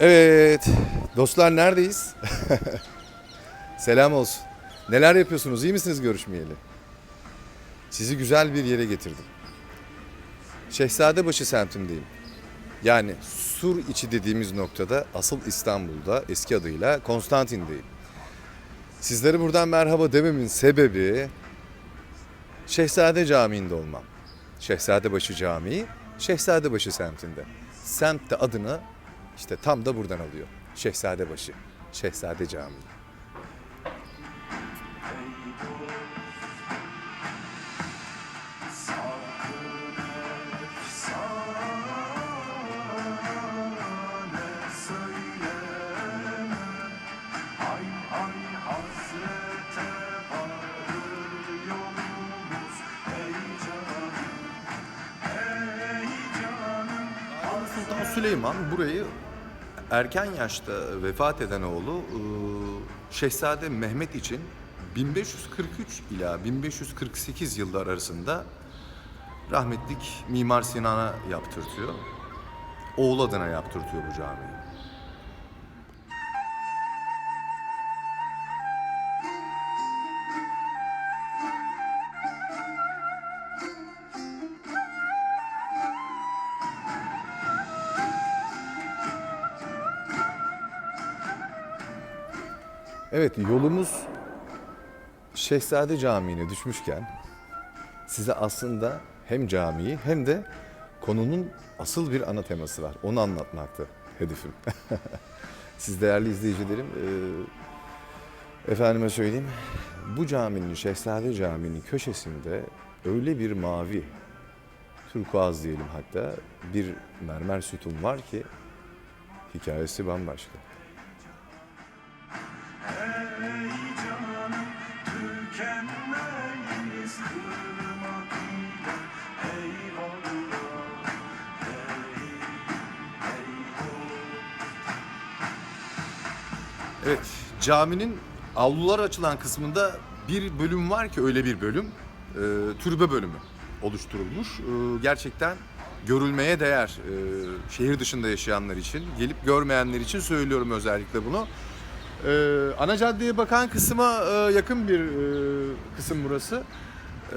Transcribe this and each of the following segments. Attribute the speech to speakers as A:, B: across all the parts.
A: Evet, dostlar neredeyiz? Selam olsun. Neler yapıyorsunuz? İyi misiniz görüşmeyeli? Sizi güzel bir yere getirdim. Şehzadebaşı semtindeyim. Yani Sur içi dediğimiz noktada asıl İstanbul'da eski adıyla Konstantin'deyim. Sizlere buradan merhaba dememin sebebi Şehzade Camii'nde olmam. Şehzadebaşı Camii, Şehzadebaşı semtinde. Semt de adını işte tam da buradan alıyor. Şehzadebaşı, Şehzade Camii. Süleyman burayı erken yaşta vefat eden oğlu e, Şehzade Mehmet için 1543 ila 1548 yıllar arasında rahmetlik Mimar Sinan'a yaptırtıyor. Oğul adına yaptırtıyor bu camiyi. Evet yolumuz Şehzade Camii'ne düşmüşken size aslında hem camiyi hem de konunun asıl bir ana teması var. Onu anlatmaktı hedefim. Siz değerli izleyicilerim e, efendime söyleyeyim bu caminin Şehzade Camii'nin köşesinde öyle bir mavi turkuaz diyelim hatta bir mermer sütun var ki hikayesi bambaşka. Evet, caminin avlular açılan kısmında bir bölüm var ki öyle bir bölüm, e, türbe bölümü oluşturulmuş. E, gerçekten görülmeye değer. E, şehir dışında yaşayanlar için, gelip görmeyenler için söylüyorum özellikle bunu. E, ana caddeye bakan kısma e, yakın bir e, kısım burası. Ee,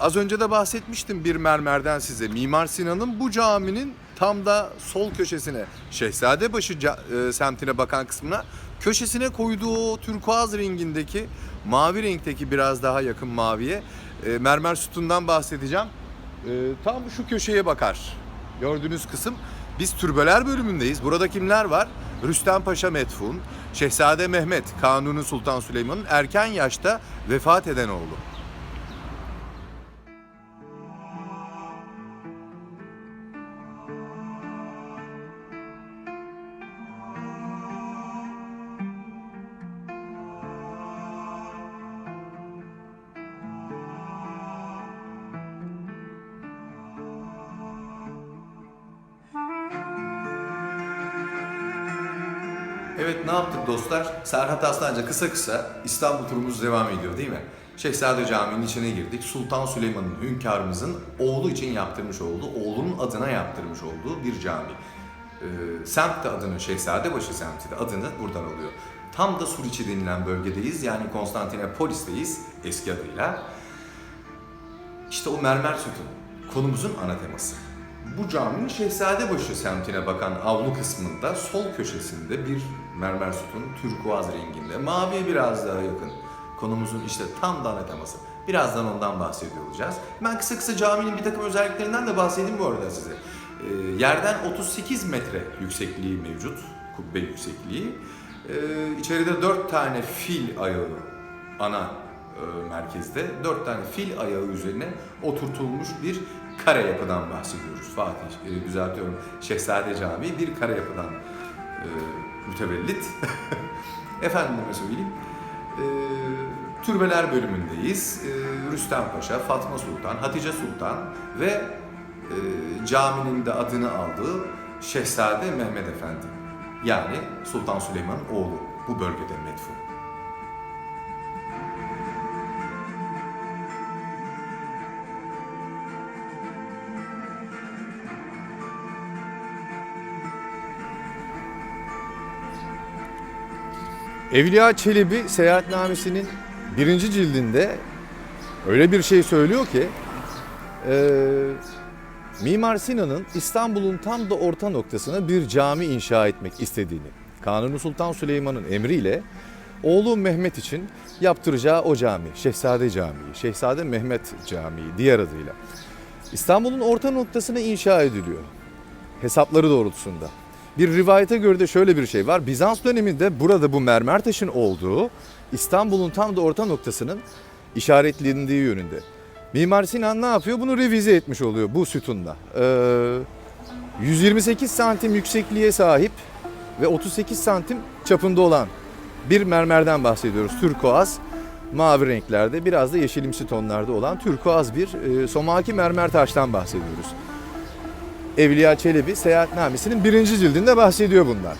A: az önce de bahsetmiştim bir mermerden size. Mimar Sinan'ın bu caminin tam da sol köşesine, Şehzadebaşı e, semtine bakan kısmına köşesine koyduğu o turkuaz rengindeki mavi renkteki biraz daha yakın maviye e, mermer sütundan bahsedeceğim. E, tam şu köşeye bakar. Gördüğünüz kısım. Biz türbeler bölümündeyiz. Burada kimler var? Rüstem Paşa Metfun, Şehzade Mehmet, Kanuni Sultan Süleyman'ın erken yaşta vefat eden oğlu. Evet ne yaptık dostlar? Serhat Aslanca kısa kısa İstanbul turumuz devam ediyor değil mi? Şehzade Camii'nin içine girdik. Sultan Süleyman'ın hünkârımızın oğlu için yaptırmış olduğu, oğlunun adına yaptırmış olduğu bir cami. Ee, semt de adını Şehzadebaşı semti de adını buradan alıyor. Tam da Suriçi denilen bölgedeyiz yani Konstantinopolis'teyiz eski adıyla. İşte o mermer sütun konumuzun ana teması. Bu caminin Şehzadebaşı semtine bakan avlu kısmında sol köşesinde bir mermer sütun turkuaz renginde, maviye biraz daha yakın. Konumuzun işte tam da ana teması. Birazdan ondan bahsediyor olacağız. Ben kısa kısa caminin bir takım özelliklerinden de bahsedeyim bu arada size. Ee, yerden 38 metre yüksekliği mevcut, kubbe yüksekliği. Ee, içeride 4 tane fil ayağı ana e, merkezde dört tane fil ayağı üzerine oturtulmuş bir kare yapıdan bahsediyoruz. Fatih, e, düzeltiyorum, Şehzade Camii bir kare yapıdan e, mütevellit. Efendime söyleyeyim, e, türbeler bölümündeyiz. E, Rüstem Paşa, Fatma Sultan, Hatice Sultan ve e, caminin de adını aldığı Şehzade Mehmet Efendi. Yani Sultan Süleyman'ın oğlu bu bölgede metfun. Evliya Çelebi seyahatnamesinin birinci cildinde öyle bir şey söylüyor ki e, Mimar Sinan'ın İstanbul'un tam da orta noktasına bir cami inşa etmek istediğini, Kanuni Sultan Süleyman'ın emriyle oğlu Mehmet için yaptıracağı o cami, Şehzade Camii, Şehzade Mehmet Camii diğer adıyla. İstanbul'un orta noktasına inşa ediliyor. Hesapları doğrultusunda. Bir rivayete göre de şöyle bir şey var. Bizans döneminde burada bu mermer taşın olduğu İstanbul'un tam da orta noktasının işaretlendiği yönünde. Mimar Sinan ne yapıyor? Bunu revize etmiş oluyor bu sütunla. Ee, 128 santim yüksekliğe sahip ve 38 santim çapında olan bir mermerden bahsediyoruz. Türkoaz, mavi renklerde biraz da yeşilimsi tonlarda olan türkoaz bir e, somaki mermer taştan bahsediyoruz. Evliya Çelebi seyahatnamesinin birinci cildinde bahsediyor bundan.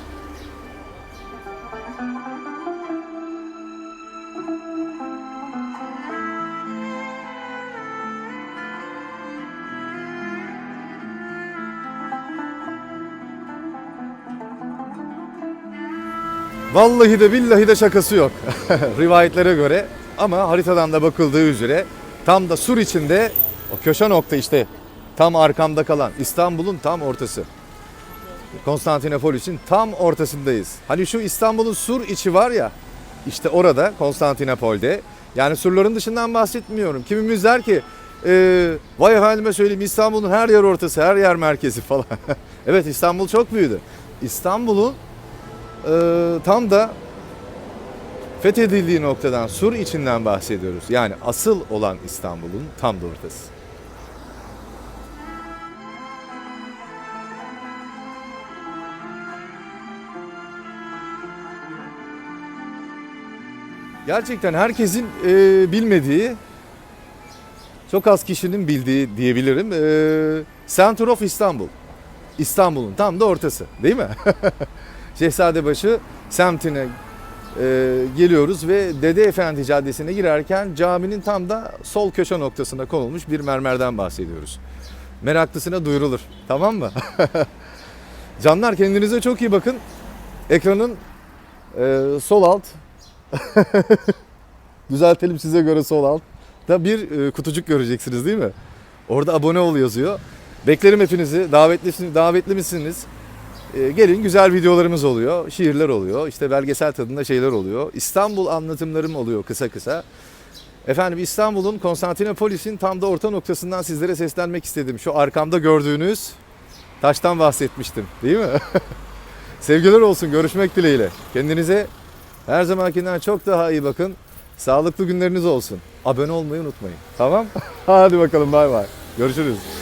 A: Vallahi de billahi de şakası yok. Rivayetlere göre ama haritadan da bakıldığı üzere tam da sur içinde o köşe nokta işte tam arkamda kalan İstanbul'un tam ortası. Konstantinopolis'in tam ortasındayız. Hani şu İstanbul'un sur içi var ya işte orada Konstantinopol'de yani surların dışından bahsetmiyorum. Kimimiz der ki e, vay efendime söyleyeyim İstanbul'un her yer ortası her yer merkezi falan. evet İstanbul çok büyüdü. İstanbul'un e, tam da fethedildiği noktadan sur içinden bahsediyoruz. Yani asıl olan İstanbul'un tam da ortası. Gerçekten herkesin e, bilmediği, çok az kişinin bildiği diyebilirim. E, Center of İstanbul. İstanbul'un tam da ortası değil mi? Şehzadebaşı semtine e, geliyoruz ve Dede Efendi Caddesi'ne girerken caminin tam da sol köşe noktasına konulmuş bir mermerden bahsediyoruz. Meraklısına duyurulur. Tamam mı? Canlar kendinize çok iyi bakın. Ekranın e, sol alt düzeltelim size göre sol alt da bir e, kutucuk göreceksiniz değil mi? Orada abone ol yazıyor. Beklerim hepinizi. Davetli, davetli misiniz? E, gelin güzel videolarımız oluyor. Şiirler oluyor. işte belgesel tadında şeyler oluyor. İstanbul anlatımlarım oluyor kısa kısa. Efendim İstanbul'un Konstantinopolis'in tam da orta noktasından sizlere seslenmek istedim. Şu arkamda gördüğünüz taştan bahsetmiştim değil mi? Sevgiler olsun. Görüşmek dileğiyle. Kendinize her zamankinden çok daha iyi bakın. Sağlıklı günleriniz olsun. Abone olmayı unutmayın. Tamam? Hadi bakalım bay bay. Görüşürüz.